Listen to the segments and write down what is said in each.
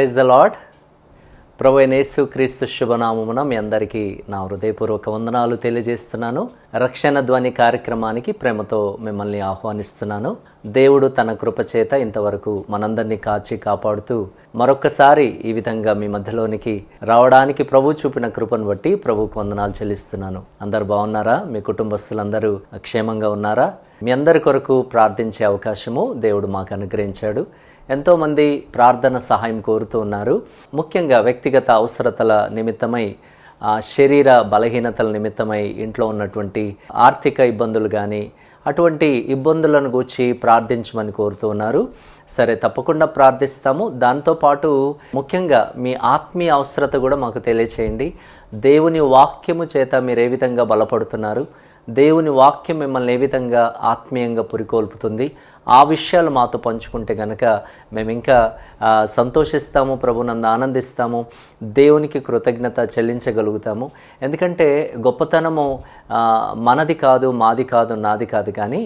Praise the lord ప్రభు అయిన క్రీస్తు శుభనామమున మీ అందరికీ నా హృదయపూర్వక వందనాలు తెలియజేస్తున్నాను. రక్షణ ధ్వని కార్యక్రమానికి ప్రేమతో మిమ్మల్ని ఆహ్వానిస్తున్నాను. దేవుడు తన కృపచేత ఇంతవరకు మనందరినీ కాచి కాపాడుతూ మరొక్కసారి ఈ విధంగా మీ మధ్యలోనికి రావడానికి ప్రభు చూపిన కృపను బట్టి ప్రభుకు వందనాలు చెల్లిస్తున్నాను. అందరు బాగున్నారా? మీ కుటుంబస్తులందరూ క్షేమంగా ఉన్నారా? మీ అందరి కొరకు ప్రార్థించే అవకాశము దేవుడు మాకు అనుగ్రహించాడు. ఎంతోమంది ప్రార్థన సహాయం కోరుతూ ఉన్నారు. ముఖ్యంగా వ్యక్తిగత అవసరతల నిమిత్తమై శరీర బలహీనతల నిమిత్తమై ఇంట్లో ఉన్నటువంటి ఆర్థిక ఇబ్బందులు కానీ అటువంటి ఇబ్బందులను గూర్చి ప్రార్థించమని కోరుతూ ఉన్నారు. సరే తప్పకుండా ప్రార్థిస్తాము. దాంతోపాటు ముఖ్యంగా మీ ఆత్మీయ అవసరత కూడా మాకు తెలియచేయండి. దేవుని వాక్యము చేత మీరు ఏ విధంగా బలపడుతున్నారు? దేవుని వాక్యం మిమ్మల్ని ఏ విధంగా ఆత్మీయంగా పురికొల్పుతుంది? ఆ విషయాలు మాతో పంచుకుంటే కనుక మేము ఇంకా సంతోషిస్తాము ప్రభునందు ఆనందిస్తాము దేవునికి కృతజ్ఞత చెల్లించగలుగుతాము. ఎందుకంటే గొప్పతనము మనది కాదు మాది కాదు నాది కాదు. కానీ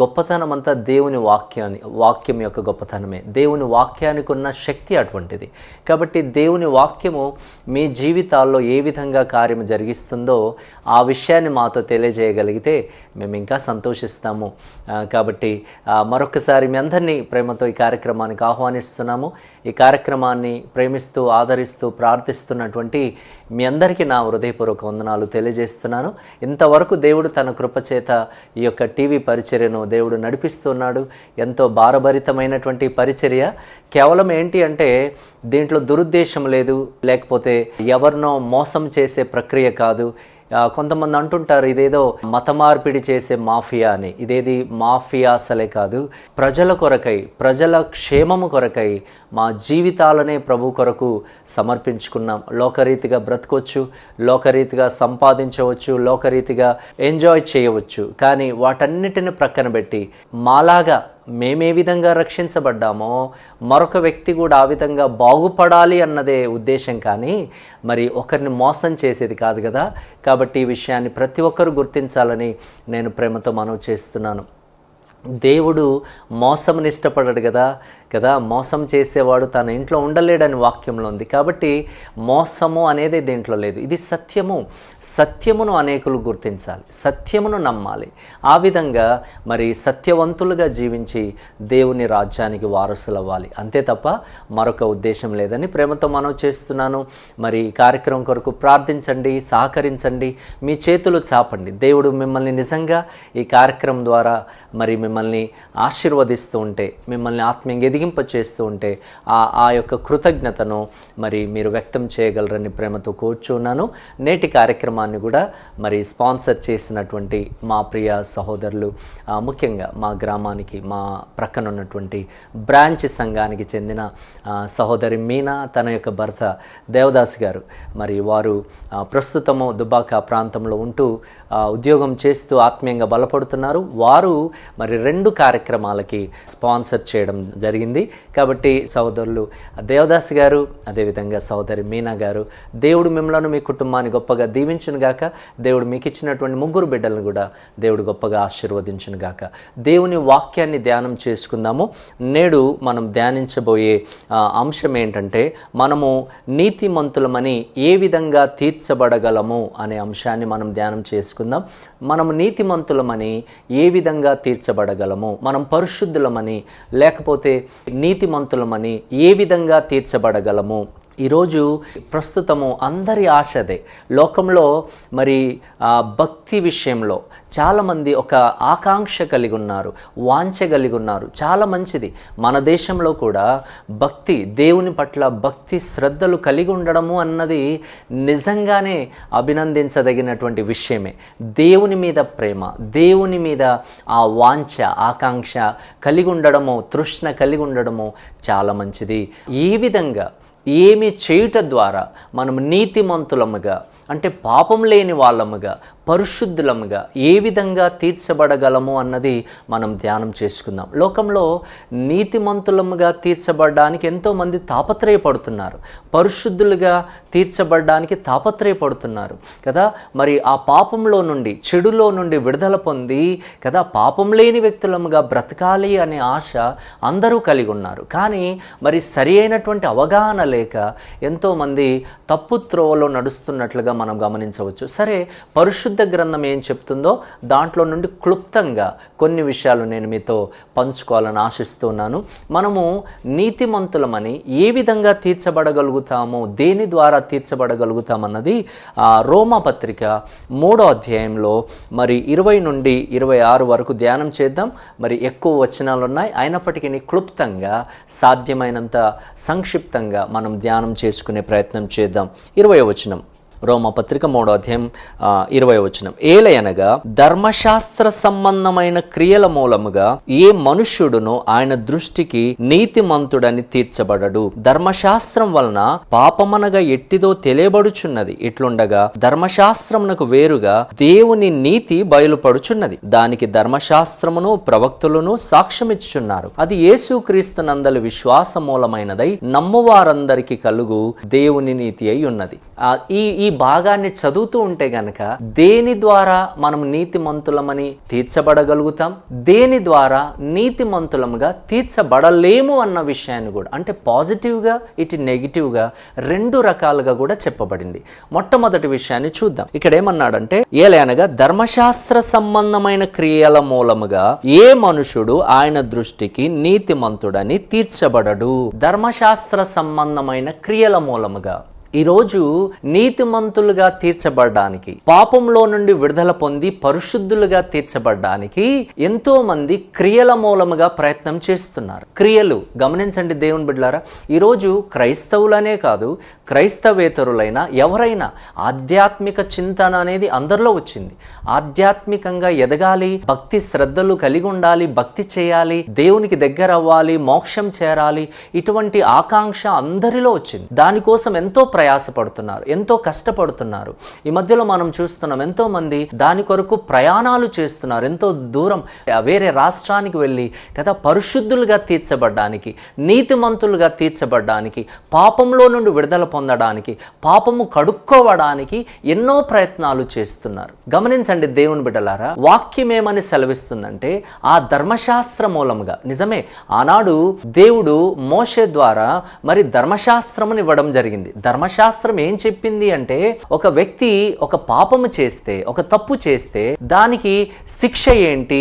గొప్పతనం అంతా దేవుని వాక్యాన్ని వాక్యం యొక్క గొప్పతనమే. దేవుని వాక్యానికి ఉన్న శక్తి అటువంటిది. కాబట్టి దేవుని వాక్యము మీ జీవితాల్లో ఏ విధంగా కార్యము జరిగిస్తుందో ఆ విషయాన్ని మాతో తెలియజేయగలిగితే మేము ఇంకా సంతోషిస్తాము. కాబట్టి మరొకసారి మీ అందరినీ ప్రేమతో ఈ కార్యక్రమానికి ఆహ్వానిస్తున్నాము. ఈ కార్యక్రమాన్ని ప్రేమిస్తూ ఆదరిస్తూ ప్రార్థిస్తున్నటువంటి మీ అందరికీ నా హృదయపూర్వక వందనాలు తెలియజేస్తున్నాను. ఇంతవరకు దేవుడు తన కృపచేత ఈ యొక్క టీవీ పరిచర్యను దేవుడు నడిపిస్తున్నాడు. ఎంతో భారభరితమైనటువంటి పరిచర్య. కేవలం ఏంటి అంటే దీంట్లో దురుద్దేశం లేదు. లేకపోతే ఎవరినో మోసం చేసే ప్రక్రియ కాదు. కొంతమంది అంటుంటారు ఇదేదో మత మార్పిడి చేసే మాఫియా అని. ఇదేది మాఫియా అసలే కాదు. ప్రజల కొరకై ప్రజల క్షేమము కొరకై మా జీవితాలనే ప్రభు కొరకు సమర్పించుకున్నాం. లోకరీతిగా బ్రతకొచ్చు లోకరీతిగా సంపాదించవచ్చు లోకరీతిగా ఎంజాయ్ చేయవచ్చు. కానీ వాటన్నిటిని ప్రక్కన పెట్టి మాలాగా మేమే విధంగా రక్షించబడ్డామో మరొక వ్యక్తి కూడా ఆ విధంగా బాగుపడాలి అన్నదే ఉద్దేశం కానీ మరి ఒకరిని మోసం చేసేది కాదు కదా. కాబట్టి ఈ విషయాన్ని ప్రతి ఒక్కరు గుర్తించాలని నేను ప్రేమతో మనవి చేస్తున్నాను. దేవుడు మోసముని ఇష్టపడడు కదా కదా? మోసం చేసేవాడు తన ఇంట్లో ఉండలేడని వాక్యంలో ఉంది. కాబట్టి మోసము అనేది దీంట్లో లేదు. ఇది సత్యము. సత్యమును అనేకులు గుర్తించాలి. సత్యమును నమ్మాలి. ఆ విధంగా మరి సత్యవంతులుగా జీవించి దేవుని రాజ్యానికి వారసులు అవ్వాలి అంతే తప్ప మరొక ఉద్దేశం లేదని ప్రేమతో మనం చేస్తున్నాను. మరి ఈ కార్యక్రమం కొరకు ప్రార్థించండి సహకరించండి. మీ చేతులు చాపండి. దేవుడు మిమ్మల్ని నిజంగా ఈ కార్యక్రమం ద్వారా మరి మిమ్మల్ని ఆశీర్వదిస్తూ ఉంటే మిమ్మల్ని ఆత్మీయంగా ఎదిగింప చేస్తూ ఉంటే ఆ ఆ యొక్క కృతజ్ఞతను మరి మీరు వ్యక్తం చేయగలరని ప్రేమతో కూర్చున్నాను. నేటి కార్యక్రమాన్ని కూడా మరి స్పాన్సర్ చేసినటువంటి మా ప్రియ సహోదరులు ముఖ్యంగా మా గ్రామానికి మా ప్రక్కన ఉన్నటువంటి బ్రాంచ్ సంఘానికి చెందిన సహోదరి మీనా తన యొక్క భర్త దేవదాస్ గారు. మరి వారు ప్రస్తుతము దుబాక ప్రాంతంలో ఉంటూ ఉద్యోగం చేస్తూ ఆత్మీయంగా బలపడుతున్నారు. వారు మరి రెండు కార్యక్రమాలకి స్పాన్సర్ చేయడం జరిగింది. కాబట్టి సహోదరులు దేవదాస్ గారు అదేవిధంగా సహోదరి మీనా గారు దేవుడు మిమ్మల్ని మీ కుటుంబాన్ని గొప్పగా దీవించునుగాక దేవుడు మీకు ఇచ్చినటువంటి ముగ్గురు బిడ్డలను కూడా దేవుడు గొప్పగా ఆశీర్వదించునుగాక. దేవుని వాక్యాన్ని ధ్యానం చేసుకుందాము. నేడు మనం ధ్యానించబోయే అంశం ఏంటంటే మనము నీతిమంతులమని ఏ విధంగా తీర్చబడగలము అనే అంశాన్ని మనం ధ్యానం చేసుకుందాం. మనము నీతిమంతులమని ఏ విధంగా తీర్చబడగలము? మనం పరిశుద్ధులమని లేకపోతే నీతిమంతులమని ఏ విధంగా తీర్చబడగలము? ఈరోజు ప్రస్తుతము అందరి ఆశదే. లోకంలో మరి ఆ, భక్తి విషయంలో చాలామంది ఒక ఆకాంక్ష కలిగి ఉన్నారు వాంఛ కలిగి ఉన్నారు చాలా మంచిది. మన దేశంలో కూడా భక్తి దేవుని పట్ల భక్తి శ్రద్ధలు కలిగి ఉండడము అన్నది నిజంగానే అభినందించదగినటువంటి విషయమే. దేవుని మీద ప్రేమ దేవుని మీద ఆ వాంఛ ఆకాంక్ష కలిగి ఉండడము తృష్ణ కలిగి ఉండడము చాలా మంచిది. ఈ విధంగా ఏమి చేయుట ద్వారా మనం నీతిమంతులముగా అంటే పాపం లేని వాళ్ళముగా పరిశుద్ధులముగా ఏ విధంగా తీర్చబడగలము అన్నది మనం ధ్యానం చేసుకుందాం. లోకంలో నీతిమంతులముగా తీర్చబడడానికి ఎంతోమంది తాపత్రయపడుతున్నారు. పరిశుద్ధులుగా తీర్చబడడానికి తాపత్రయపడుతున్నారు కదా? మరి ఆ పాపంలో నుండి చెడులో నుండి విడుదల పొంది కదా? పాపం లేని వ్యక్తులముగా బ్రతకాలి అనే ఆశ అందరూ కలిగి ఉన్నారు. కానీ మరి సరి అయినటువంటి అవగాహన లేక ఎంతోమంది తప్పు త్రోవలో నడుస్తున్నట్లుగా మనం గమనించవచ్చు. సరే పరిశుద్ధ గ్రంథం ఏం చెప్తుందో దాంట్లో నుండి క్లుప్తంగా కొన్ని విషయాలు నేను మీతో పంచుకోవాలని ఆశిస్తున్నాను. మనము నీతిమంతులమని ఏ విధంగా తీర్చబడగలుగుతామో దేని ద్వారా తీర్చబడగలుగుతామన్నది ఆ, పత్రిక మూడో అధ్యాయంలో మరి ఇరవై నుండి ఇరవై ఆరు వరకు ధ్యానం చేద్దాం. మరి ఎక్కువ వచనాలు ఉన్నాయి. అయినప్పటికీ క్లుప్తంగా సాధ్యమైనంత సంక్షిప్తంగా మనం ధ్యానం చేసుకునే ప్రయత్నం చేద్దాం. ఇరవై వచనం. రోమపత్రిక మూడో అధ్యాయం ఇరవై వచనం. ఏలయనగా ధర్మశాస్త్ర సంబంధమైన క్రియల మూలముగా ఏ మనుష్యుడును ఆయన దృష్టికి నీతిమంతుడని తీర్చబడడు. ధర్మశాస్త్రం వలన పాపమనగా ఎట్టిదో తెలియబడుచున్నది. ఇట్లుండగా ధర్మశాస్త్రమునకు వేరుగా దేవుని నీతి బయలుపడుచున్నది. దానికి ధర్మశాస్త్రమును ప్రవక్తులను సాక్ష్యమిచ్చుచున్నారు. అది యేసు నందలి విశ్వాస మూలమైనదై నమ్మువారందరికి కలుగు దేవుని నీతి అయి ఉన్నది. ఈ ఈ భాగాన్ని చదువుతూ ఉంటే గనక దేని ద్వారా మనం నీతిమంతులమని తీర్చబడగలుగుతాం? దేని ద్వారా నీతిమంతులముగా తీర్చబడలేము అన్న విషయాన్ని కూడా అంటే పాజిటివ్గా ఇటు నెగిటివ్గా రెండు రకాలుగా కూడా చెప్పబడింది. మొట్టమొదటి విషయాన్ని చూద్దాం. ఇక్కడ ఏమన్నాడంటే ఏలనగా ధర్మశాస్త్ర సంబంధమైన క్రియల మూలముగా ఏ మనుషుడు ఆయన దృష్టికి నీతిమంతుడని తీర్చబడడు. ధర్మశాస్త్ర సంబంధమైన క్రియల మూలముగా. ఈరోజు నీతిమంతులుగా తీర్చబడడానికి పాపంలో నుండి విడుదల పొంది పరిశుద్ధులుగా తీర్చబడడానికి ఎంతో మంది క్రియల మూలముగా ప్రయత్నం చేస్తున్నారు. క్రియలు గమనించండి దేవుని బిడ్డారా ఈరోజు క్రైస్తవులనే కాదు క్రైస్తవేతరులైన ఎవరైనా ఆధ్యాత్మిక చింతన అనేది అందరిలో వచ్చింది. ఆధ్యాత్మికంగా ఎదగాలి భక్తి శ్రద్ధలు కలిగి ఉండాలి భక్తి చేయాలి దేవునికి దగ్గర అవ్వాలి మోక్షం చేరాలి ఇటువంటి ఆకాంక్ష అందరిలో వచ్చింది. దానికోసం ఎంతో ప్రయాసపడుతున్నారు ఎంతో కష్టపడుతున్నారు. ఈ మధ్యలో మనం చూస్తున్నాం ఎంతో మంది దాని కొరకు ప్రయాణాలు చేస్తున్నారు ఎంతో దూరం వేరే రాష్ట్రానికి వెళ్ళి కదా పరిశుద్ధులుగా తీర్చబడ్డానికి నీతిమంతులుగా తీర్చబడ్డానికి పాపంలో నుండి విడుదల పొందడానికి పాపము కడుక్కోవడానికి ఎన్నో ప్రయత్నాలు చేస్తున్నారు. గమనించండి దేవుని బిడ్డలారా వాక్యం ఏమని సెలవిస్తుందంటే ఆ ధర్మశాస్త్ర మూలముగా నిజమే ఆనాడు దేవుడు మోషే ద్వారా మరి ధర్మశాస్త్రముని ఇవ్వడం జరిగింది. ధర్మశాస్త్రం ఏం చెప్పింది అంటే ఒక వ్యక్తి ఒక పాపము చేస్తే ఒక తప్పు చేస్తే దానికి శిక్ష ఏంటి?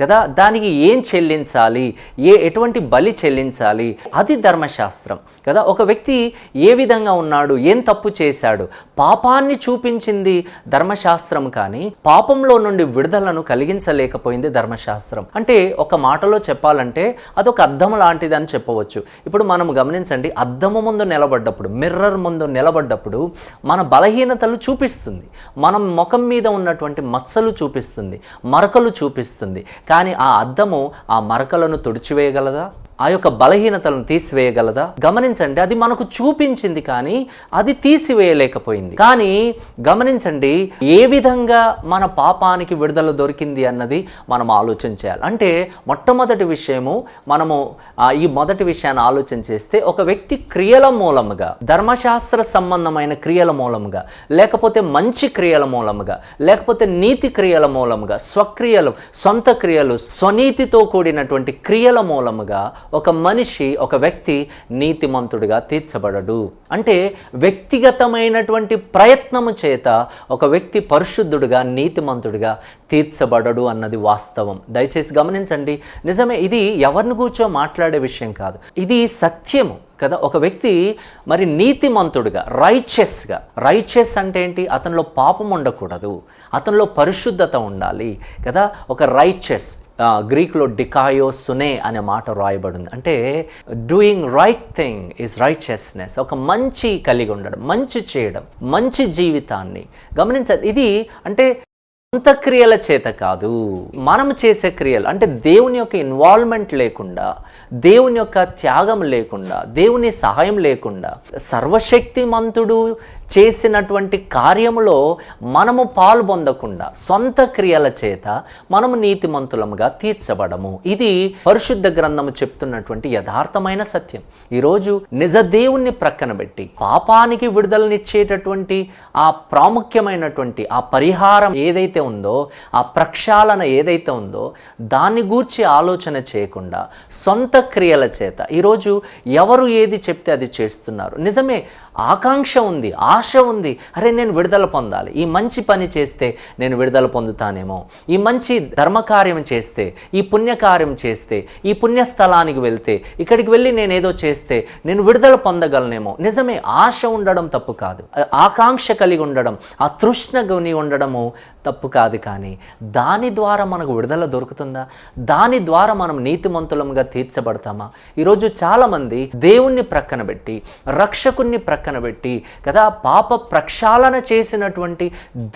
కదా? దానికి ఏం చెల్లించాలి? ఏ ఎటువంటి బలి చెల్లించాలి? అది ధర్మశాస్త్రం కదా? ఒక వ్యక్తి ఏ విధంగా ఉన్నాడు? ఏం తప్పు చేశాడు? పాపాన్ని చూపించింది ధర్మశాస్త్రం కానీ పాపంలో నుండి విడుదలను కలిగించలేకపోయింది ధర్మశాస్త్రం. అంటే ఒక మాటలో చెప్పాలంటే అదొక అద్దం లాంటిది అని చెప్పవచ్చు. ఇప్పుడు మనం గమనించండి అద్దము ముందు నిలబడ్డప్పుడు మిర్రర్ ముందు నిలబడ్డప్పుడు మన బలహీనతలు చూపిస్తుంది. మనం ముఖం మీద ఉన్నటువంటి మచ్చలు చూపిస్తుంది మరకలు చూపిస్తుంది. కానీ ఆ అద్దము ఆ మరకలను తుడిచివేయగలదా? ఆ యొక్క బలహీనతలను తీసివేయగలదా? గమనించండి అది మనకు చూపించింది కానీ అది తీసివేయలేకపోయింది. కానీ గమనించండి ఏ విధంగా మన పాపానికి విడుదల దొరికింది అన్నది మనం ఆలోచన చేయాలి. అంటే మొట్టమొదటి విషయము మనము ఈ మొదటి విషయాన్ని ఆలోచన చేస్తే ఒక వ్యక్తి క్రియల మూలముగా ధర్మశాస్త్ర సంబంధమైన క్రియల మూలముగా లేకపోతే మంచి క్రియల మూలముగా లేకపోతే నీతి క్రియల మూలముగా స్వక్రియలు సొంత క్రియలు స్వనీతితో కూడినటువంటి క్రియల మూలముగా ఒక మనిషి ఒక వ్యక్తి నీతిమంతుడిగా తీర్చబడడు. అంటే వ్యక్తిగతమైనటువంటి ప్రయత్నము చేత ఒక వ్యక్తి పరిశుద్ధుడుగా నీతిమంతుడిగా తీర్చబడడు అన్నది వాస్తవం. దయచేసి గమనించండి. నిజమే ఇది ఎవరిని కూర్చో మాట్లాడే విషయం కాదు. ఇది సత్యము కదా. ఒక వ్యక్తి మరి నీతిమంతుడుగా రైచెస్గా రైచెస్ అంటే ఏంటి? అతనిలో పాపం ఉండకూడదు. అతనిలో పరిశుద్ధత ఉండాలి కదా. ఒక రైచెస్ గ్రీక్లో డికాయో సునే అనే మాట రాయబడింది. అంటే doing right thing is righteousness ఒక మంచి కలిగి ఉండడం మంచి చేయడం మంచి జీవితాన్ని. గమనించాలి ఇది అంటే అంతక్రియల చేత కాదు. మనం చేసే క్రియలు అంటే దేవుని యొక్క ఇన్వాల్వ్మెంట్ లేకుండా దేవుని యొక్క త్యాగం లేకుండా దేవుని సహాయం లేకుండా సర్వశక్తిమంతుడు చేసినటువంటి కార్యములో మనము పాల్పొందకుండా సొంత క్రియల చేత మనము నీతిమంతులముగా తీర్చబడము. ఇది పరిశుద్ధ గ్రంథము చెప్తున్నటువంటి యథార్థమైన సత్యం. ఈరోజు నిజ దేవుణ్ణి ప్రక్కన పెట్టి పాపానికి విడుదలనిచ్చేటటువంటి ఆ ప్రాముఖ్యమైనటువంటి ఆ పరిహారం ఏదైతే ఉందో ఆ ప్రక్షాళన ఏదైతే ఉందో దాన్ని గూర్చి ఆలోచన చేయకుండా సొంత క్రియల చేత ఈరోజు ఎవరు ఏది చెప్తే అది చేస్తున్నారు? నిజమే ఆకాంక్ష ఉంది ఆశ ఉంది. అరే నేను విడుదల పొందాలి. ఈ మంచి పని చేస్తే నేను విడుదల పొందుతానేమో. ఈ మంచి ధర్మకార్యం చేస్తే ఈ పుణ్యకార్యం చేస్తే ఈ పుణ్యస్థలానికి వెళ్తే ఇక్కడికి వెళ్ళి నేను ఏదో చేస్తే నేను విడుదల పొందగలనేమో. నిజమే ఆశ ఉండడం తప్పు కాదు. ఆకాంక్ష కలిగి ఉండడం ఆ తృష్ణ గుని ఉండడము తప్పు కాదు కానీ దాని ద్వారా మనకు విడుదల దొరుకుతుందా? దాని ద్వారా మనం నీతిమంతులంగా తీర్చబడతామా? ఈరోజు చాలామంది దేవుణ్ణి ప్రక్కన పెట్టి రక్షకుణ్ణి ప్రక్క ప్రక్కన పెట్టి కదా పాప ప్రక్షాళన చేసినటువంటి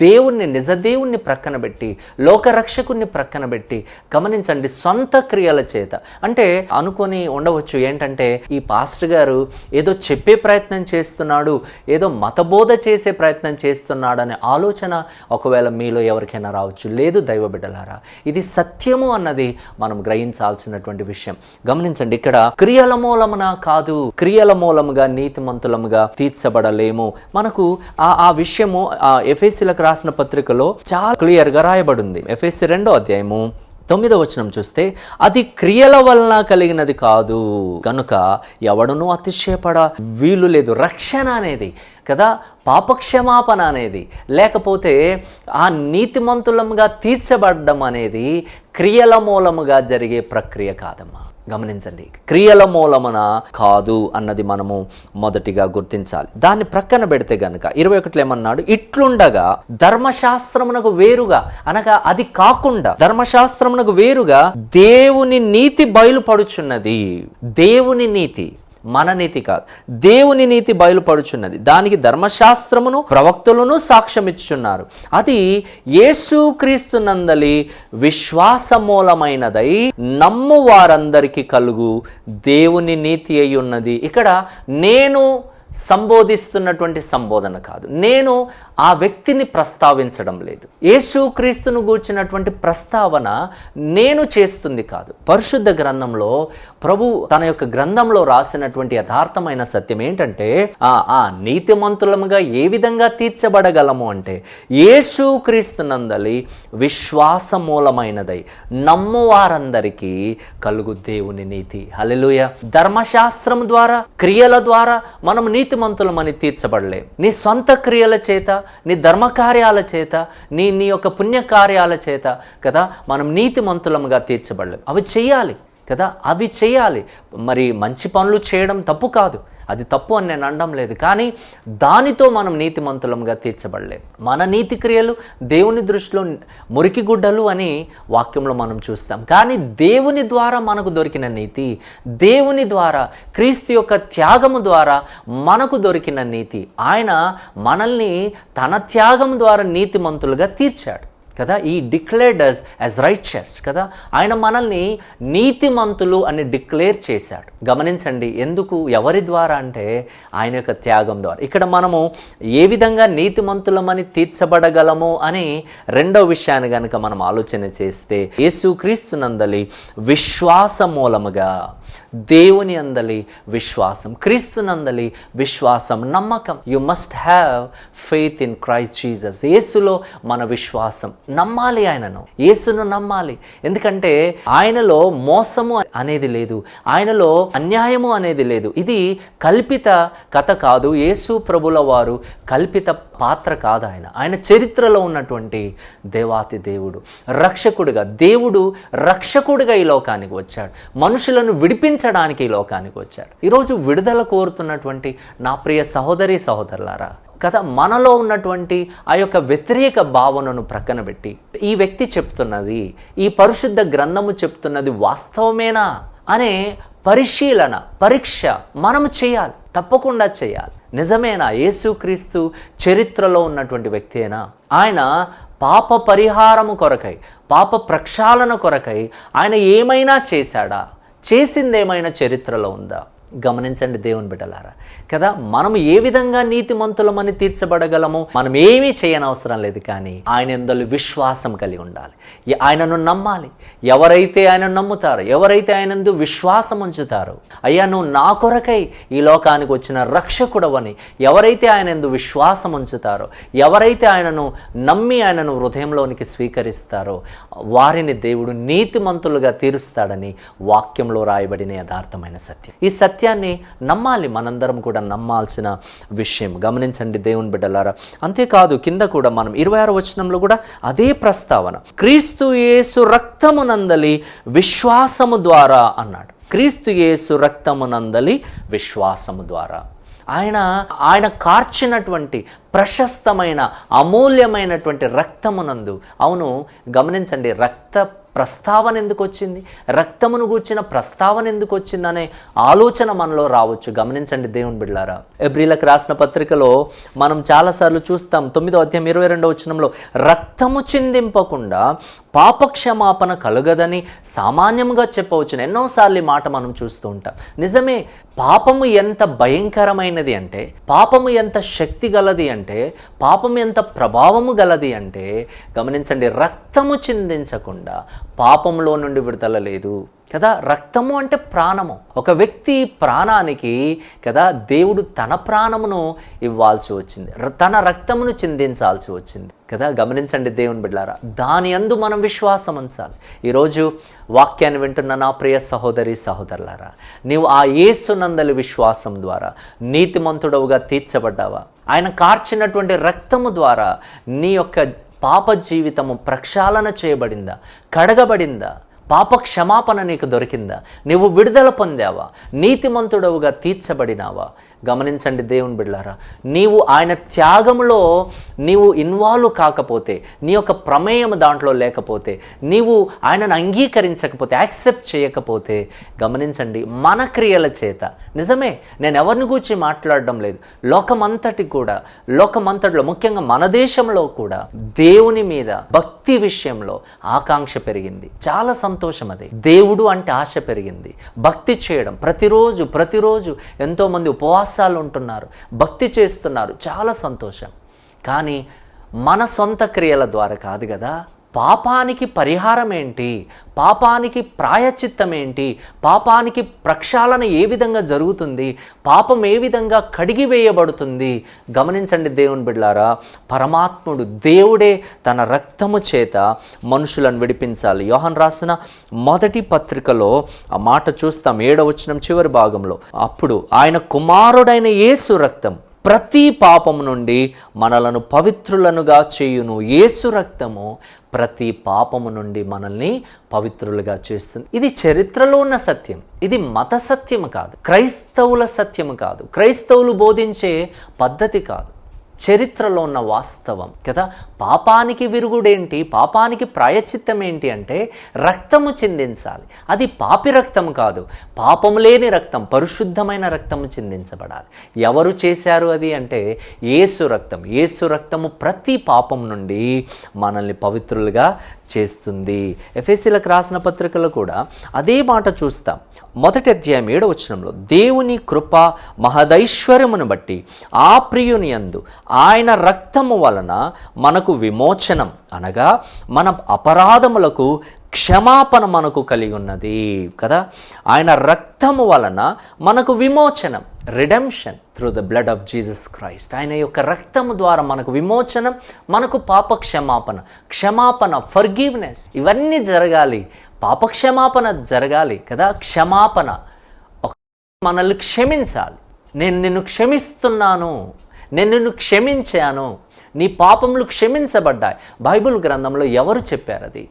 దేవుణ్ణి నిజ దేవుణ్ణి ప్రక్కన పెట్టి లోకరక్షకుణ్ణి ప్రక్కన పెట్టి గమనించండి సొంత క్రియల చేత. అంటే అనుకొని ఉండవచ్చు ఏంటంటే ఈ పాస్టర్ గారు ఏదో చెప్పే ప్రయత్నం చేస్తున్నాడు ఏదో మతబోధ చేసే ప్రయత్నం చేస్తున్నాడనే ఆలోచన ఒకవేళ మీలో ఎవరికైనా రావచ్చు. లేదు దైవ బిడ్డలారా ఇది సత్యము అన్నది మనం గ్రహించాల్సినటువంటి విషయం. గమనించండి ఇక్కడ క్రియల మూలమున కాదు క్రియల మూలముగా నీతిమంతులముగా తీర్చబడలేము. మనకు ఆ ఆ విషయము ఆ ఎఫ్ఎస్సీలకు రాసిన పత్రికలో చాలా క్లియర్గా రాయబడింది. ఎఫ్ఎస్సి రెండో అధ్యాయము తొమ్మిదో వచనం చూస్తే అది క్రియల వలన కలిగినది కాదు. కనుక ఎవడను అతిశయపడ వీలు లేదు. రక్షణ అనేది కదా పాపక్షమాపణ అనేది. లేకపోతే ఆ నీతిమంతులంగా తీర్చబడడం అనేది క్రియల మూలముగా జరిగే ప్రక్రియ కాదమ్మా. గమనించండి. క్రియల మూలమున కాదు అన్నది మనము మొదటిగా గుర్తించాలి. దాన్ని ప్రక్కన పెడితే గనక ఇరవై ఒకటిలో ఏమన్నాడు? ఇట్లుండగా ధర్మశాస్త్రమునకు వేరుగా అనగా అది కాకుండా ధర్మశాస్త్రమునకు వేరుగా దేవుని నీతి బయలుపడుచున్నది. దేవుని నీతి. మన నీతి కాదు. దేవుని నీతి బయలుపడుచున్నది దానికి ధర్మశాస్త్రమును ప్రవక్తులను సాక్ష్యమిచ్చున్నారు అది యేసుక్రీస్తు నందలి విశ్వాసమూలమైనదై నమ్ము వారందరికీ కలుగు దేవుని నీతి అయి ఉన్నది ఇక్కడ నేను సంబోధిస్తున్నటువంటి సంబోధన కాదు. నేను ఆ వ్యక్తిని ప్రస్తావించడం లేదు. యేసుక్రీస్తును గూర్చినటువంటి ప్రస్తావన నేను చేస్తుంది కాదు. పరిశుద్ధ గ్రంథంలో ప్రభు తన యొక్క గ్రంథంలో రాసినటువంటి యథార్థమైన సత్యం ఏంటంటే ఆ ఆ నీతిమంతులముగా ఏ విధంగా తీర్చబడగలము అంటే యేసుక్రీస్తు క్రీస్తునందలి విశ్వాసమూలమైనదై నమ్మువారందరికీ కలుగు దేవుని నీతి. హల్లెలూయ. ధర్మశాస్త్రం ద్వారా క్రియల ద్వారా మనం నీతిమంతులమని తీర్చబడలేం. నీ సొంత క్రియల చేత నీ ధర్మకార్యాల చేత నీ నీ యొక్క పుణ్యకార్యాల చేత కదా మనం నీతిమంతులముగా తీర్చబడలేం. అవి చేయాలి కదా? అవి చేయాలి. మరి మంచి పనులు చేయడం తప్పు కాదు. అది తప్పు అని నేను అనడం లేదు. కానీ దానితో మనం నీతిమంతులంగా తీర్చబడలేం. మన నీతి క్రియలు దేవుని దృష్టిలో మురికి గుడ్డలు అని వాక్యంలో మనం చూస్తాం. కానీ దేవుని ద్వారా మనకు దొరికిన నీతి దేవుని ద్వారా క్రీస్తు యొక్క త్యాగము ద్వారా మనకు దొరికిన నీతి. ఆయన మనల్ని తన త్యాగం ద్వారా నీతిమంతులుగా తీర్చాడు. కదా? ఈ డిక్లేర్డ్ అస్ యాజ్ రైచియస్ కదా? ఆయన మనల్ని నీతిమంతులు అని డిక్లేర్ చేశాడు. గమనించండి ఎందుకు? ఎవరి ద్వారా అంటే ఆయన యొక్క త్యాగం ద్వారా. ఇక్కడ మనము ఏ విధంగా నీతిమంతులమని తీర్చబడగలము అని రెండో విషయాన్ని కనుక మనం ఆలోచన చేస్తే యేసుక్రీస్తు నందలి విశ్వాస మూలముగా దేవుని అందలి విశ్వాసం క్రీస్తునందలి విశ్వాసం నమ్మకం. You must have faith in Christ Jesus యేసులో మన విశ్వాసం. నమ్మాలి ఆయనను. యేసును నమ్మాలి. ఎందుకంటే ఆయనలో మోసము అనేది లేదు. ఆయనలో అన్యాయము అనేది లేదు. ఇది కల్పిత కథ కాదు. యేసు ప్రభుల వారు కల్పిత పాత్ర కాదు ఆయన. ఆయన చరిత్రలో ఉన్నటువంటి దేవాతి దేవుడు రక్షకుడుగా. దేవుడు రక్షకుడిగా ఈ లోకానికి వచ్చాడు. మనుషులను విడిపించడానికి ఈ లోకానికి వచ్చాడు. ఈరోజు విడుదల కోరుతున్నటువంటి నా ప్రియ సహోదరి సహోదరులారా కదా మనలో ఉన్నటువంటి ఆ యొక్క వ్యతిరేక భావనను ప్రక్కన పెట్టి ఈ వ్యక్తి చెప్తున్నది ఈ పరిశుద్ధ గ్రంథము చెప్తున్నది వాస్తవమేనా అనే పరిశీలన పరీక్ష మనము చేయాలి తప్పకుండా చేయాలి. నిజమేనా? యేసుక్రీస్తు చరిత్రలో ఉన్నటువంటి వ్యక్తేనా ఆయన పాప పరిహారము కొరకై పాప ప్రక్షాళన కొరకై ఆయన ఏమైనా చేశాడా? చేసిందేమైనా చరిత్రలో ఉందా? గమనించండి దేవుని బిడ్డలారా. కదా మనం ఏ విధంగా నీతిమంతులమని తీర్చబడగలము? మనం ఏమీ చేయనవసరం లేదు కానీ ఆయన ఎందలు విశ్వాసం కలిగి ఉండాలి. ఆయనను నమ్మాలి. ఎవరైతే ఆయన నమ్ముతారో ఎవరైతే ఆయన విశ్వాసం ఉంచుతారో అయ్యా నువ్వు నా కొరకై ఈ లోకానికి వచ్చిన రక్షకుడవని ఎవరైతే ఆయన ఎందు విశ్వాసం ఉంచుతారో ఎవరైతే ఆయనను నమ్మి ఆయనను హృదయంలోనికి స్వీకరిస్తారో వారిని దేవుడు నీతిమంతులుగా తీరుస్తాడని వాక్యంలో రాయబడిన యథార్థమైన సత్యం. ఈ సత్యాన్ని నమ్మాలి. మనందరం కూడా నమ్మాల్సిన విషయం. గమనించండి దేవుని బిడ్డలారా. అంతేకాదు కింద కూడా మనం ఇరవై ఆరు వచనంలో కూడా అదే ప్రస్తావన. క్రీస్తు యేసు రక్తమునందలి విశ్వాసము ద్వారా అన్నాడు. క్రీస్తు యేసు రక్తమునందలి విశ్వాసము ద్వారా. ఆయన ఆయన కార్చినటువంటి ప్రశస్తమైన అమూల్యమైనటువంటి రక్తమునందు అవును గమనించండి రక్త ప్రస్తావన ఎందుకు వచ్చింది? రక్తమును గూర్చిన ప్రస్తావన ఎందుకు వచ్చిందనే ఆలోచన మనలో రావచ్చు. గమనించండి దేవుని బిడ్డారా ఎబ్రిలకు రాసిన పత్రికలో మనం చాలాసార్లు చూస్తాం తొమ్మిదో అధ్యాయం ఇరవై రెండో వచనంలో రక్తము చిందింపకుండా పాపక్షమాపణ కలగదని సామాన్యంగా చెప్పవచ్చును. ఎన్నోసార్లు ఈ మాట మనం చూస్తూ ఉంటాం. నిజమే పాపము ఎంత భయంకరమైనది అంటే పాపము ఎంత శక్తి గలది అంటే పాపము ఎంత ప్రభావము గలది అంటే గమనించండి రక్తము చిందించకుండా పాపంలో నుండి విడుదల లేదు. కదా రక్తము అంటే ప్రాణము. ఒక వ్యక్తి ప్రాణానికి కదా దేవుడు తన ప్రాణమును ఇవ్వాల్సి వచ్చింది. తన రక్తమును చిందించాల్సి వచ్చింది. కదా గమనించండి దేవుని బిడ్డారా దాని అందు మనం విశ్వాసం ఉంచాలి. ఈరోజు వాక్యాన్ని వింటున్న నా ప్రియ సహోదరి సహోదరులారా నీవు ఆ ఏసునందలి విశ్వాసం ద్వారా నీతిమంతుడవుగా తీర్చబడ్డావా? ఆయన కార్చినటువంటి రక్తము ద్వారా నీ యొక్క పాప జీవితము ప్రక్షాళన చేయబడిందా? కడగబడిందా? పాప క్షమాపణ నీకు దొరికిందా? నీవు విడుదల పొందావా? నీతిమంతుడవుగా తీర్చబడినావా? గమనించండి దేవుని బిడ్డారా నీవు ఆయన త్యాగంలో నీవు ఇన్వాల్వ్ కాకపోతే నీ యొక్క ప్రమేయం దాంట్లో లేకపోతే నీవు ఆయనను అంగీకరించకపోతే యాక్సెప్ట్ చేయకపోతే గమనించండి మన క్రియల చేత. నిజమే నేను ఎవరిని గూర్చి మాట్లాడడం లేదు. లోకమంతటి కూడా లోకమంతటిలో ముఖ్యంగా మన దేశంలో కూడా దేవుని మీద భక్తి విషయంలో ఆకాంక్ష పెరిగింది. చాలా సంతోషం అది. దేవుడు అంటే ఆశ పెరిగింది. భక్తి చేయడం ప్రతిరోజు ప్రతిరోజు ఎంతోమంది ఉపవాసాలు ఉంటున్నారు భక్తి చేస్తున్నారు. చాలా సంతోషం. కానీ మన సొంత క్రియల ద్వారా కాదు కదా? పాపానికి పరిహారం ఏంటి పాపానికి ప్రాయచిత్తం ఏంటి పాపానికి ప్రక్షాళన ఏ విధంగా జరుగుతుంది? పాపం ఏ విధంగా కడిగివేయబడుతుంది గమనించండి దేవుని బిడ్లారా పరమాత్ముడు దేవుడే తన రక్తము చేత మనుషులను విడిపించాలి. యోహన్ రాసిన మొదటి పత్రికలో ఆ మాట చూస్తాం ఏడవచనం చివరి భాగంలో. అప్పుడు ఆయన కుమారుడైన యేసు రక్తం ప్రతి పాపము నుండి మనలను పవిత్రులనుగా చేయును యేసు రక్తము ప్రతి పాపము నుండి మనల్ని పవిత్రులుగా చేస్తుంది. ఇది చరిత్రలో ఉన్న సత్యం. ఇది మత సత్యము కాదు. క్రైస్తవుల సత్యము కాదు. క్రైస్తవులు బోధించే పద్ధతి కాదు. చరిత్రలో ఉన్న వాస్తవం కదా? పాపానికి విరుగుడేంటి? పాపానికి ప్రాయచిత్తం ఏంటి అంటే రక్తము చిందించాలి. అది పాపి రక్తం కాదు. పాపము లేని రక్తం పరిశుద్ధమైన రక్తము చిందించబడాలి. ఎవరు చేశారు అది అంటే ఏసు రక్తం. ఏసు రక్తము ప్రతి పాపం నుండి మనల్ని పవిత్రులుగా చేస్తుంది. ఎఫ్ఎస్సీలకు రాసిన పత్రికలో కూడా అదే మాట చూస్తాం. మొదటి అధ్యాయం ఏడవ వచనంలో దేవుని కృప మహదైశ్వర్యమును బట్టి ఆ ప్రియుని అందు ఆయన రక్తము వలన మనకు విమోచనం అనగా మన అపరాధములకు క్షమాపణ మనకు కలిగి ఉన్నది కదా? ఆయన రక్తము వలన మనకు విమోచనం redemption through the blood of Jesus Christ ఆయన యొక్క రక్తము ద్వారా మనకు విమోచనం మనకు పాప క్షమాపణ క్షమాపణ ఫర్గివ్నెస్ ఇవన్నీ జరగాలి. పాప క్షమాపణ జరగాలి కదా? క్షమాపణ. మనల్ని క్షమించాలి. నేను నిన్ను క్షమిస్తున్నాను. నేను నిన్ను క్షమించాను. నీ పాపములు క్షమించబడ్డాయి. బైబిల్ గ్రంథంలో ఎవరు చెప్పారు అది?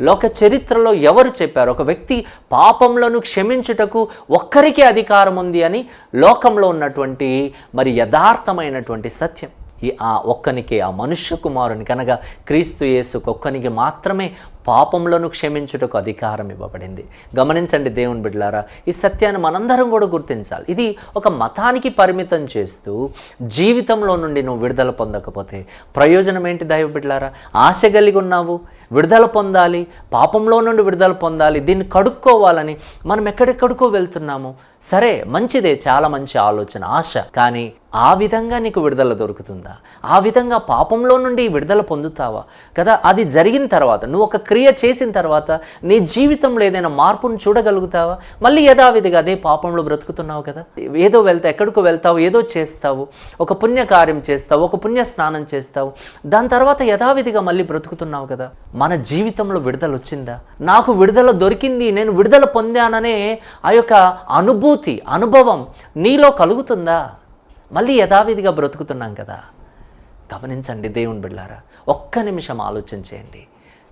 లోక చరిత్రలో ఎవరు చెప్పారు? ఒక వ్యక్తి పాపంలోను క్షమించుటకు ఒక్కరికే అధికారం ఉంది అని లోకంలో ఉన్నటువంటి మరి యథార్థమైనటువంటి సత్యం. ఈ ఆ ఒక్కనికే ఆ మనుష్య కుమారుని కనుక క్రీస్తు యేసుకు ఒక్కనికి మాత్రమే పాపములను క్షమించుటకు అధికారం ఇవ్వబడింది. గమనించండి దేవుని బిడ్డలారా ఈ సత్యాన్ని మనందరం కూడా గుర్తించాలి. ఇది ఒక మతానికి పరిమితం చేస్తూ జీవితంలో నుండి నువ్వు విడుదల పొందకపోతే ప్రయోజనం ఏంటి దైవ బిడ్డలారా? ఆశ కలిగి ఉన్నావు విడుదల పొందాలి పాపంలో నుండి విడుదల పొందాలి దీన్ని కడుక్కోవాలని మనం ఎక్కడెక్కడికో వెళ్తున్నాము. సరే మంచిదే చాలా మంచి ఆలోచన ఆశ. కానీ ఆ విధంగా నీకు విడుదల దొరుకుతుందా? ఆ విధంగా పాపంలో నుండి విడుదల పొందుతావా? కదా అది జరిగిన తర్వాత నువ్వు ఒక క్రియ చేసిన తర్వాత నీ జీవితంలో ఏదైనా మార్పును చూడగలుగుతావా? మళ్ళీ యథావిధిగా అదే పాపంలో బ్రతుకుతున్నావు కదా? ఏదో వెళ్తా ఎక్కడికో వెళ్తావు ఏదో చేస్తావు ఒక పుణ్యకార్యం చేస్తావు ఒక పుణ్య స్నానం చేస్తావు. దాని తర్వాత యథావిధిగా మళ్ళీ బ్రతుకుతున్నావు కదా? మన జీవితంలో విడుదల వచ్చిందా? నాకు విడుదల దొరికింది నేను విడుదల పొందాననే ఆ యొక్క అనుభూతి అనుభవం నీలో కలుగుతుందా? మళ్ళీ యథావిధిగా బ్రతుకుతున్నాం కదా? గమనించండి దేవుని బిళ్ళారా ఒక్క నిమిషం ఆలోచన చేయండి.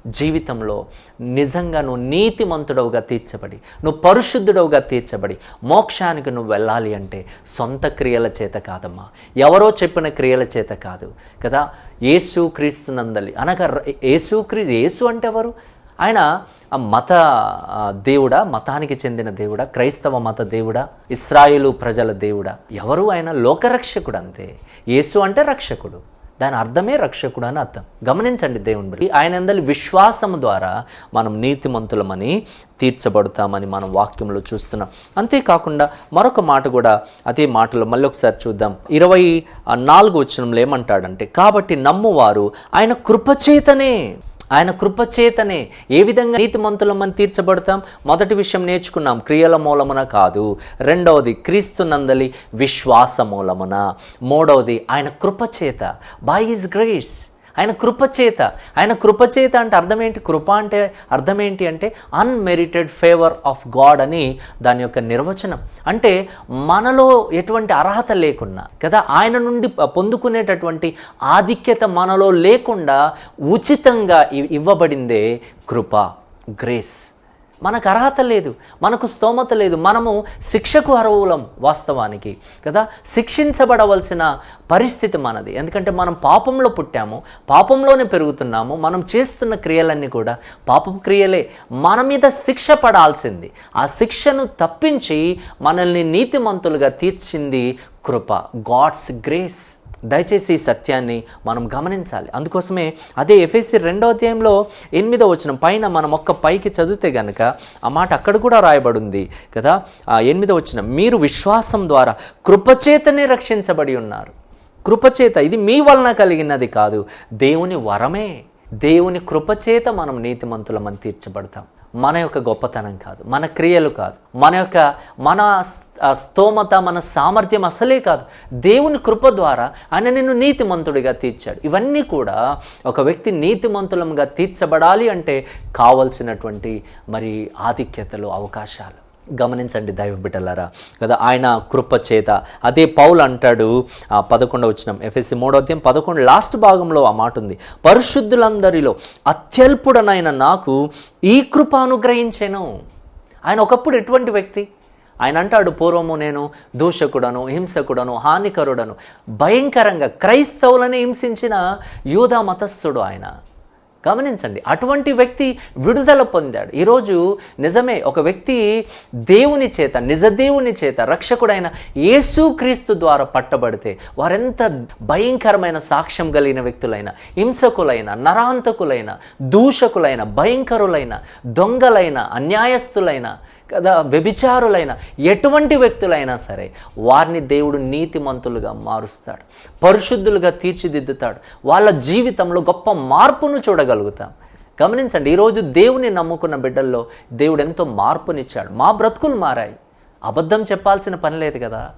జీవితంలో నిజంగా నువ్వు నీతిమంతుడవుగా తీర్చబడి నువ్వు పరిశుద్ధుడవుగా తీర్చబడి మోక్షానికి నువ్వు వెళ్ళాలి అంటే సొంత క్రియల చేత కాదమ్మా. ఎవరో చెప్పిన క్రియల చేత కాదు కదా? యేసు క్రీస్తునందలి అనగా యేసు క్రీ యేసు అంటే ఎవరు? ఆయన ఆ మత దేవుడా? మతానికి చెందిన దేవుడా? క్రైస్తవ మత దేవుడా? ఇస్రాయేలు ప్రజల దేవుడా? ఎవరు? ఆయన లోకరక్షకుడు అంతే యేసు అంటే రక్షకుడు. దాని అర్థమే రక్షకుడు అని అర్థం. గమనించండి దేవుని బట్టి ఆయన అందరి విశ్వాసము ద్వారా మనం నీతిమంతులమని తీర్చబడతామని మనం వాక్యంలో చూస్తున్నాం. అంతేకాకుండా మరొక మాట కూడా అదే మాటలో మళ్ళీ ఒకసారి చూద్దాం. ఇరవై నాలుగు వచ్చినంలో ఏమంటాడంటే కాబట్టి నమ్మువారు ఆయన కృపచేతనే ఆయన కృపచేతనే ఏ విధంగా నీతిమంతులమని తీర్చబడతాం? మొదటి విషయం నేర్చుకున్నాం. క్రియల మూలమున కాదు. రెండవది క్రీస్తు నందలి విశ్వాస మూలమున. మూడవది ఆయన కృపచేత బై ఈజ్ గ్రేస్ ఆయన కృపచేత ఆయన కృపచేత అంటే అర్థం ఏంటి కృప అంటే అర్థం ఏంటి అంటే అన్మెరిటెడ్ ఫేవర్ ఆఫ్ గాడ్ అని దాని యొక్క నిర్వచనం. అంటే మనలో ఎటువంటి అర్హత లేకున్నా కదా? ఆయన నుండి పొందుకునేటటువంటి ఆధిక్యత మనలో లేకుండా ఉచితంగా ఇ- ఇవ్వబడిందే కృప గ్రేస్. మనకు అర్హత లేదు మనకు స్తోమత లేదు మనము శిక్షకు అర్హులం వాస్తవానికి కదా? శిక్షించబడవలసిన పరిస్థితి మనది. ఎందుకంటే మనం పాపంలో పుట్టాము పాపంలోనే పెరుగుతున్నాము మనం చేస్తున్న క్రియలన్నీ కూడా పాపపు క్రియలే. మన మీద శిక్ష పడాల్సింది. ఆ శిక్షను తప్పించి మనల్ని నీతిమంతులుగా తీర్చింది కృప గాడ్స్ గ్రేస్. దయచేసి ఈ సత్యాన్ని మనం గమనించాలి. అందుకోసమే అదే ఎఫ్ఎస్సి రెండో అధ్యాయంలో ఎనిమిదో వచ్చిన పైన మనం ఒక్క పైకి చదివితే గనక ఆ మాట అక్కడ కూడా రాయబడింది కదా? ఆ ఎనిమిదో వచ్చిన మీరు విశ్వాసం ద్వారా కృపచేతనే రక్షించబడి ఉన్నారు. కృపచేత ఇది మీ వలన కలిగినది కాదు దేవుని వరమే. దేవుని కృపచేత మనం నీతిమంతులమని తీర్చబడతాం. మన యొక్క గొప్పతనం కాదు మన క్రియలు కాదు మన యొక్క మన స్తోమత మన సామర్థ్యం అసలే కాదు. దేవుని కృప ద్వారా ఆయన నిన్ను నీతిమంతుడిగా తీర్చాడు. ఇవన్నీ కూడా ఒక వ్యక్తి నీతిమంతులంగా తీర్చబడాలి అంటే కావలసినటువంటి మరి ఆధిక్యతలు అవకాశాలు. గమనించండి దైవ బిడ్డలారా. కదా ఆయన కృప చేత. అదే పౌలు అంటాడు ఆ పదకొండవ వచ్చిన ఎఫ్ఎస్సి మూడో అధ్యాయం పదకొండు లాస్ట్ భాగంలో ఆ మాట ఉంది. పరిశుద్ధులందరిలో అత్యల్పుడనైన నాకు ఈ కృప అనుగ్రహించాను. ఆయన ఒకప్పుడు ఎటువంటి వ్యక్తి? ఆయన అంటాడు పూర్వము నేను దూషకుడను హింసకుడను హానికరుడను భయంకరంగా క్రైస్తవులని హింసించిన యూదా మతస్థుడు ఆయన. గమనించండి. అటువంటి వ్యక్తి విడుదల పొందాడు. ఈరోజు నిజమే ఒక వ్యక్తి దేవుని చేత నిజ దేవుని చేత రక్షకుడైన యేసుక్రీస్తు ద్వారా పట్టబడితే వారెంత భయంకరమైన సాక్ష్యం కలిగిన వ్యక్తులైన హింసకులైన నరాంతకులైన దూషకులైన భయంకరులైన దొంగలైన అన్యాయస్తులైన కదా వ్యభిచారులైన ఎటువంటి వ్యక్తులైనా సరే వారిని దేవుడు నీతిమంతులుగా మారుస్తాడు. పరిశుద్ధులుగా తీర్చిదిద్దుతాడు. వాళ్ళ జీవితంలో గొప్ప మార్పును చూడగలుగుతాం. గమనించండి ఈరోజు దేవుని నమ్ముకున్న బిడ్డల్లో దేవుడు ఎంతో మార్పునిచ్చాడు. మా బ్రతుకులు మారాయి. అబద్ధం చెప్పాల్సిన పని లేదు కదా.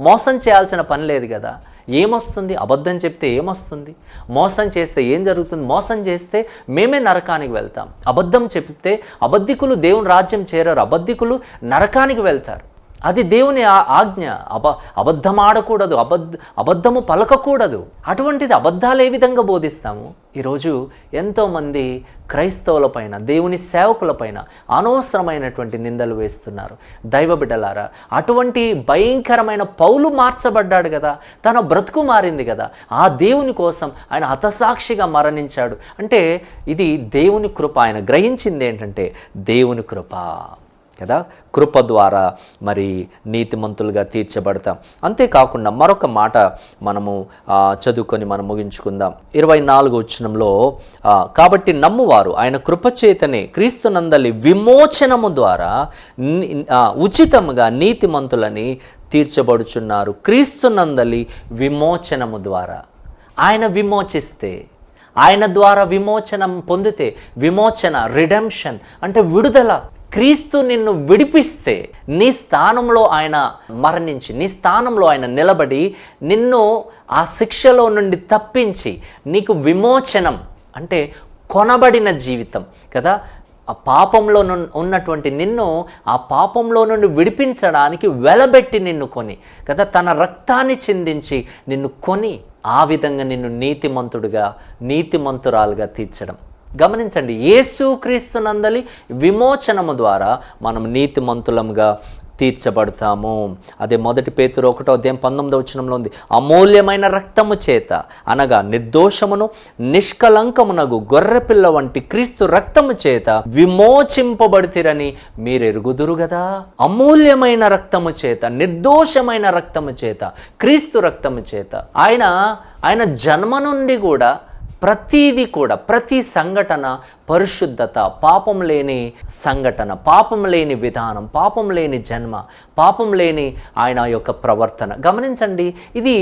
మోసం చేయాల్సిన పని లేదు కదా. ఏమొస్తుంది? అబద్ధం చెప్తే ఏమొస్తుంది? మోసం చేస్తే ఏం జరుగుతుంది? మోసం చేస్తే మేమే నరకానికి వెళ్తాం. అబద్ధం చెప్తే అబద్ధికులు దేవుని రాజ్యం చేరారు. అబద్ధికులు నరకానికి వెళ్తారు. అది దేవుని ఆ- ఆజ్ఞ. అబ అబద్ధం ఆడకూడదు అబద్ధ అబద్ధము పలకకూడదు. అటువంటిది అబద్ధాలు ఏ విధంగా బోధిస్తాము? ఈరోజు ఎంతోమంది క్రైస్తవులపైన దేవుని సేవకులపైన అనవసరమైనటువంటి నిందలు వేస్తున్నారు. దైవ బిడ్డలారా అటువంటి భయంకరమైన పౌలు మార్చబడ్డాడు కదా. తన బ్రతుకు మారింది కదా. ఆ దేవుని కోసం ఆయన హతసాక్షిగా మరణించాడు. అంటే ఇది దేవుని కృప. ఆయన గ్రహించింది ఏంటంటే దేవుని కృప. కదా? కృప ద్వారా మరి నీతిమంతులుగా తీర్చబడతాం. అంతేకాకుండా మరొక మాట మనము చదువుకొని మనం ముగించుకుందాం. ఇరవై నాలుగు వచ్చినంలో కాబట్టి నమ్మువారు ఆయన కృపచేతనే క్రీస్తునందలి విమోచనము ద్వారా ఉచితముగా నీతిమంతులని తీర్చబడుచున్నారు. క్రీస్తునందలి విమోచనము ద్వారా. ఆయన విమోచిస్తే ఆయన ద్వారా విమోచనం పొందితే విమోచన రిడెంప్షన్ అంటే విడుదల క్రీస్తు నిన్ను విడిపిస్తే నీ స్థానంలో ఆయన మరణించి నీ స్థానంలో ఆయన నిలబడి నిన్ను ఆ శిక్షలో నుండి తప్పించి నీకు విమోచనం అంటే కొనబడిన జీవితం కదా. ఆ పాపంలో ఉన్నటువంటి నిన్ను ఆ పాపంలో నుండి విడిపించడానికి వెలబెట్టి నిన్ను కొని కదా. తన రక్తాన్ని చిందించి నిన్ను కొని ఆ విధంగా నిన్ను నీతిమంతుడుగా నీతిమంతురాలుగా తీర్చడం. గమనించండి యేసు క్రీస్తునందలి విమోచనము ద్వారా మనం నీతిమంతులంగా తీర్చబడతాము. అదే మొదటి పేతురు ఒకటో అధ్యాయం పంతొమ్మిదో వచనంలో ఉంది. అమూల్యమైన రక్తము చేత అనగా నిర్దోషమును నిష్కలంకమునగు గొర్రెపిల్ల వంటి క్రీస్తు రక్తము చేత విమోచింపబడితిరని మీరు ఎరుగుదురు కదా అమూల్యమైన రక్తము చేత నిర్దోషమైన రక్తము చేత క్రీస్తు రక్తము చేత. ఆయన ఆయన జన్మ నుండి కూడా ప్రతీది కూడా ప్రతి సంఘటన పరిశుద్ధత పాపం లేని సంఘటన పాపం లేని విధానం పాపం లేని జన్మ పాపం లేని ఆయన యొక్క ప్రవర్తన. గమనించండి ఇది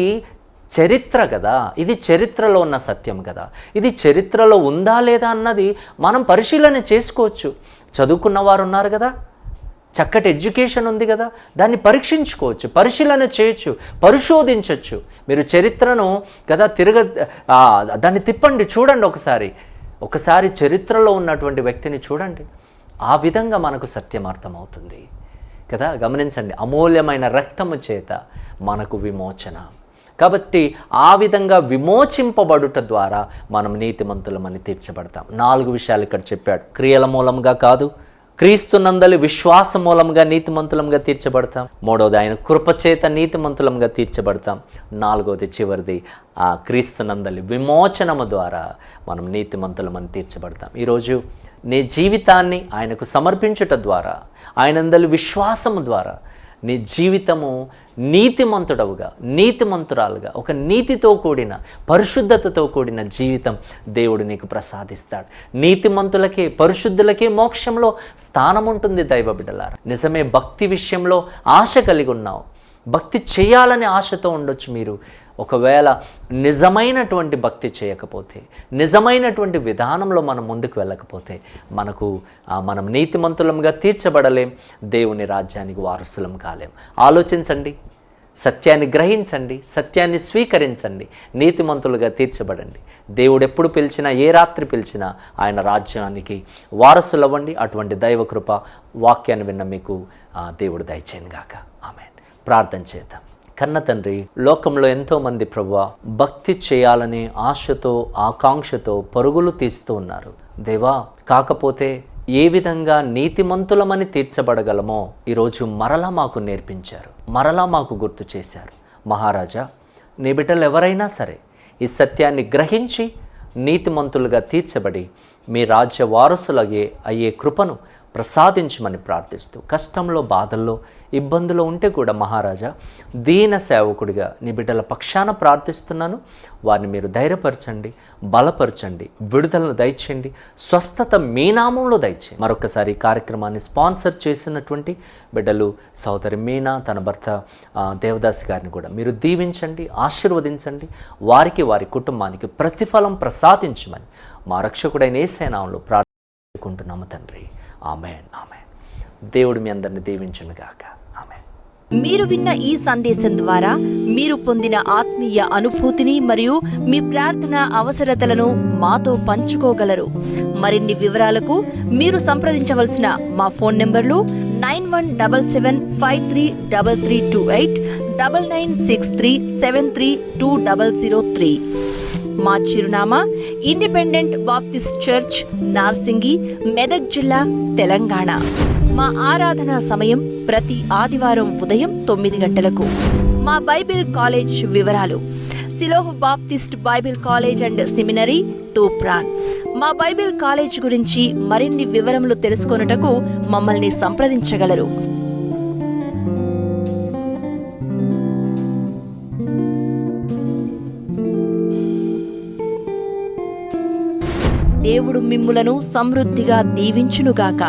చరిత్ర కదా ఇది చరిత్రలో ఉన్న సత్యం కదా. ఇది చరిత్రలో ఉందా లేదా అన్నది మనం పరిశీలన చేసుకోవచ్చు. చదువుకున్న వారు ఉన్నారు కదా చక్కటి ఎడ్యుకేషన్ ఉంది కదా దాన్ని పరీక్షించుకోవచ్చు పరిశీలన చేయొచ్చు పరిశోధించవచ్చు మీరు చరిత్రను కదా తిరగ దాన్ని తిప్పండి చూడండి ఒకసారి. ఒకసారి చరిత్రలో ఉన్నటువంటి వ్యక్తిని చూడండి. ఆ విధంగా మనకు సత్యం అర్థమవుతుంది. కదా గమనించండి అమూల్యమైన రక్తము చేత మనకు విమోచన. కాబట్టి ఆ విధంగా విమోచింపబడుట ద్వారా మనం నీతిమంతులమని తీర్చబడతాం. నాలుగు విషయాలు ఇక్కడ చెప్పాడు. క్రియల మూలంగా కాదు క్రీస్తునందలి విశ్వాస మూలంగా నీతిమంతులంగా తీర్చబడతాం. మూడవది ఆయన కృపచేత నీతిమంతులంగా తీర్చబడతాం. నాలుగవది చివరిది ఆ క్రీస్తునందలి విమోచనము ద్వారా మనం నీతిమంతులమని తీర్చబడతాం. ఈరోజు నీ జీవితాన్ని ఆయనకు సమర్పించుట ద్వారా ఆయనందలి విశ్వాసము ద్వారా నీ జీవితము నీతిమంతుడవుగా నీతిమంతురాలుగా ఒక నీతితో కూడిన పరిశుద్ధతతో కూడిన జీవితం దేవుడు నీకు ప్రసాదిస్తాడు. నీతిమంతులకే పరిశుద్ధులకే మోక్షంలో స్థానం ఉంటుంది దైవ బిడ్డలారా. నిజమే భక్తి విషయంలో ఆశ కలిగి ఉన్నావు. భక్తి చేయాలనే ఆశతో ఉండొచ్చు మీరు. ఒకవేళ నిజమైనటువంటి భక్తి చేయకపోతే నిజమైనటువంటి విధానంలో మనం ముందుకు వెళ్ళకపోతే మనకు మనం నీతిమంతులంగా తీర్చబడలేం దేవుని రాజ్యానికి వారసులం కాలేం. ఆలోచించండి సత్యాన్ని గ్రహించండి సత్యాన్ని స్వీకరించండి నీతిమంతులుగా తీర్చబడండి. దేవుడు ఎప్పుడు పిలిచినా ఏ రాత్రి పిలిచినా ఆయన రాజ్యానికి వారసులవ్వండి. అటువంటి దైవకృప వాక్యాన్ని విన్న మీకు దేవుడు దయచేయను గాక. ఆమె ప్రార్థన చేద్దాం. కన్న తండ్రి లోకంలో ఎంతోమంది ప్రభు భక్తి చేయాలనే ఆశతో ఆకాంక్షతో పరుగులు తీస్తూ ఉన్నారు. దేవా కాకపోతే ఏ విధంగా నీతిమంతులమని తీర్చబడగలమో ఈరోజు మరలా మాకు నేర్పించారు. మరలా మాకు గుర్తు చేశారు. మహారాజా నీ బిడ్డలు ఎవరైనా సరే ఈ సత్యాన్ని గ్రహించి నీతిమంతులుగా తీర్చబడి మీ రాజ్య వారసులగే అయ్యే కృపను ప్రసాదించమని ప్రార్థిస్తూ కష్టంలో బాధల్లో ఇబ్బందులు ఉంటే కూడా మహారాజా దీన సేవకుడిగా నీ బిడ్డల పక్షాన ప్రార్థిస్తున్నాను. వారిని మీరు ధైర్యపరచండి బలపరచండి విడుదలను దయచేయండి స్వస్థత మీ నామంలో దయచేయండి. మరొకసారి ఈ కార్యక్రమాన్ని స్పాన్సర్ చేసినటువంటి బిడ్డలు సోదరి మీనా తన భర్త దేవదాస్ గారిని కూడా మీరు దీవించండి ఆశీర్వదించండి. వారికి వారి కుటుంబానికి ప్రతిఫలం ప్రసాదించమని మా రక్షకుడైన ఏసే ప్రార్థించుకుంటున్నాము తండ్రి. Amen amen. దేవుడు మీ అందరిని దీవించను గాక. ఆమెన్. మీరు విన్న ఈ సందేశం ద్వారా మీరు పొందిన ఆత్మీయ అనుభూతిని మరియు మీ ప్రార్థన అవసరతలను మాతో పంచుకోగలరు. మరిన్ని వివరాలకు మీరు సంప్రదించవలసిన మా ఫోన్ నంబర్లు nine one double seven five three double three two eight double nine six three seven three two double zero three. మా చిరునామా independent Baptist church Narsingi Medak జిల్లా తెలంగాణ. మా ఆరాధన సమయం ప్రతి ఆదివారం ఉదయం తొమ్మిది గంటలకు. మా బైబిల్ కాలేజ్ వివరాలు. Shiloh Baptist Bible college and seminary Toopran. మా బైబిల్ కాలేజ్ గురించి మరిన్ని వివరములు తెలుసుకొనుటకు మమ్మల్ని సంప్రదించగలరు. మిమ్ములను సమృద్ధిగా దీవించునుగాక.